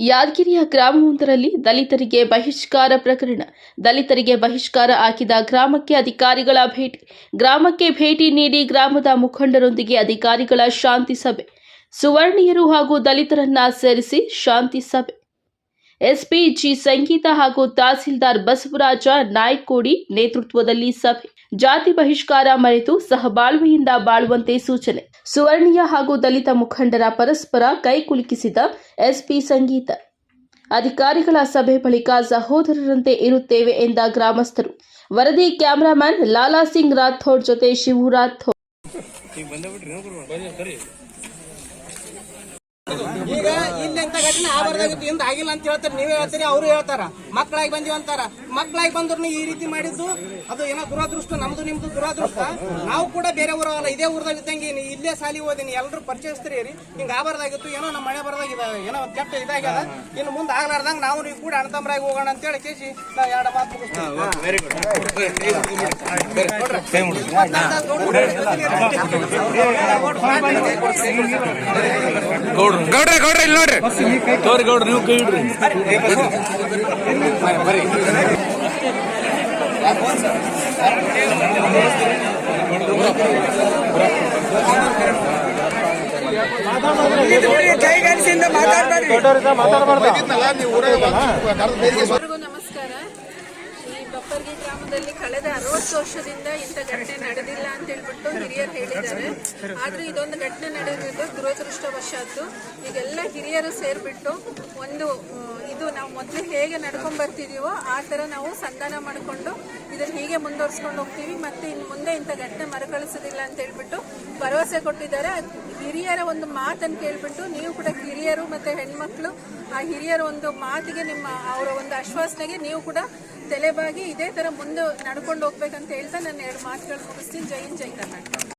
ಯಾದಗಿರಿಯ ಗ್ರಾಮವೊಂದರಲ್ಲಿ ದಲಿತರಿಗೆ ಬಹಿಷ್ಕಾರ ಪ್ರಕರಣ. ದಲಿತರಿಗೆ ಬಹಿಷ್ಕಾರ ಹಾಕಿದ ಗ್ರಾಮಕ್ಕೆ ಅಧಿಕಾರಿಗಳ ಭೇಟಿ. ಗ್ರಾಮಕ್ಕೆ ಭೇಟಿ ನೀಡಿ ಗ್ರಾಮದ ಮುಖಂಡರೊಂದಿಗೆ ಅಧಿಕಾರಿಗಳ ಶಾಂತಿ ಸಭೆ. ಸುವರ್ಣೀಯರು ಹಾಗೂ ದಲಿತರನ್ನ ಸೇರಿಸಿ ಶಾಂತಿ ಸಭೆ. ಎಸ್ಪಿ ಜಿ ಸಂಗೀತ ಹಾಗೂ ತಹಸೀಲ್ದಾರ್ ಬಸವರಾಜ ನಾಯ್ಕೋಡಿ ನೇತೃತ್ವದಲ್ಲಿ ಸಭೆ. ಜಾತಿ ಬಹಿಷ್ಕಾರ ಮರೆತು ಸಹಬಾಳ್ವೆಯಿಂದ ಬಾಳುವಂತೆ ಸೂಚನೆ. ಸುವರ್ಣೀಯ ಹಾಗೂ ದಲಿತ ಮುಖಂಡರ ಪರಸ್ಪರ ಕೈಕುಲುಕಿಸಿದ ಎಸ್ಪಿ ಸಂಗೀತ. ಅಧಿಕಾರಿಗಳ ಸಭೆ ಬಳಿಕ ಸಹೋದರರಂತೆ ಇರುತ್ತೇವೆ ಎಂದ ಗ್ರಾಮಸ್ಥರು. ವರದಿ ಕ್ಯಾಮರಾಮನ್ ಲಾಲಾ ಸಿಂಗ್ ರಾಥೋಡ್ ಜೊತೆ ಶಿವು ರಾಥೋಡ್ ಈಗ ಇಲ್ಲಿಂತ ಘಟನೆ ಆಗಬಾರ್ದಾಗಿತ್ತು ಇಂದ ಆಗಿಲ್ಲ ಅಂತ ಹೇಳ್ತಾರೆ ನೀವೇ ಹೇಳ್ತೀರಿ ಅವರು ಹೇಳ್ತಾರ. ಮಕ್ಕಳಾಗಿ ಬಂದಿವ ಅಂತಾರ. ಮಕ್ಕಳಾಗಿ ಬಂದ್ರು ಈ ರೀತಿ ಮಾಡಿದ್ದು ಅದು ಏನೋ ದುರಾದೃಷ್ಟ ನಮ್ದು ನಿಮ್ದು ದುರಾದೃಷ್ಟ. ನಾವು ಕೂಡ ಬೇರೆ ಊರವಲ್ಲ ಇದೇ ಊರದಾಗ ಇದ್ದಂಗೆ ಇಲ್ಲೇ ಸಾಲಿ ಓದಿನಿ ಎಲ್ಲರೂ ಪರಿಚಯಿಸ್ತೀರಿ ರೀ ಹಿಂಗ ಆಗಬಾರ್ದಾಗಿತ್ತು ಏನೋ ನಮ್ಮ ಮನೆ ಬರ್ದಾಗಿದೆ ಏನೋ ಒಂದ್ ಕೆಟ್ಟ ಇದಾಗ್ಯದ. ಇನ್ನು ಮುಂದೆ ಆಗ್ಲಾರ್ದಂಗ ನಾವು ನೀವು ಕೂಡ ಅಣ್ಣತಮ್ಮರಾಗಿ ಹೋಗೋಣ ಅಂತ ಹೇಳಿ ಕೇಸಿ ನಾವು ಎರಡು ಮಾತು ಮುಗಿಸ್ತೀನಿ. ಗೌಡ್ರು. ಗೌಡ್ರೆ ಗೌಡ್ರೆ ಇಲ್ಲಿ ನೋಡ್ರಿ. ತೋರಿ ಗೌಡ್ರಿ ನೀವು ಕೈ ಇಡ್ರಿ. ನಮಸ್ಕಾರ. ಈ ಬಪ್ಪರ್ಗಿ ಗ್ರಾಮದಲ್ಲಿ ಕಳೆದ ಅರವತ್ತು ವರ್ಷದಿಂದ ಇಂಥ ಘಟನೆ ನಡೆದಿಲ್ಲ ಅಂತ ಹೇಳ್ಬಿಟ್ಟು ಹಿರಿಯರು ಹೇಳಿದ್ದಾರೆ. ಆದ್ರೆ ಇದೊಂದು ಘಟನೆ ನಡೆದಿದ್ದು ದುರದೃಷ್ಟವಶಾತ್ತು ಈಗೆಲ್ಲ ಹಿರಿಯರು ಸೇರ್ಬಿಟ್ಟು ಒಂದು ಇದು ನಾವು ಮೊದಲು ಹೇಗೆ ನಡ್ಕೊಂಡ್ ಬರ್ತಿದೀವೋ ಆ ತರ ನಾವು ಸಂಧಾನ ಮಾಡಿಕೊಂಡು ಇದನ್ನ ಹೀಗೆ ಮುಂದುವರ್ಸ್ಕೊಂಡು ಹೋಗ್ತೀವಿ. ಮತ್ತೆ ಇನ್ನು ಮುಂದೆ ಇಂಥ ಘಟನೆ ಮರುಕಳಿಸೋದಿಲ್ಲ ಅಂತ ಹೇಳ್ಬಿಟ್ಟು ಭರವಸೆ ಕೊಟ್ಟಿದ್ದಾರೆ. ಹಿರಿಯರ ಒಂದು ಮಾತನ್ನು ಕೇಳ್ಬಿಟ್ಟು ನೀವು ಕೂಡ ಹಿರಿಯರು ಮತ್ತೆ ಹೆಣ್ಮಕ್ಳು, ಆ ಹಿರಿಯರ ಒಂದು ಮಾತಿಗೆ ನಿಮ್ಮ ಅವರ ಒಂದು ಆಶ್ವಾಸನೆಗೆ ನೀವು ಕೂಡ ತಲೆಬಾಗಿ ಇದೇ ತರ ಮುಂದೆ ನಡ್ಕೊಂಡು ಹೋಗ್ಬೇಕಂತ ಹೇಳ್ತಾ ನಾನು ಎರಡು ಮಾತುಗಳು ಮುಗಿಸ್ತೀನಿ. ಜೈ ಹಿಂದ್, ಜೈ ಕರ್ನಾಟಕ.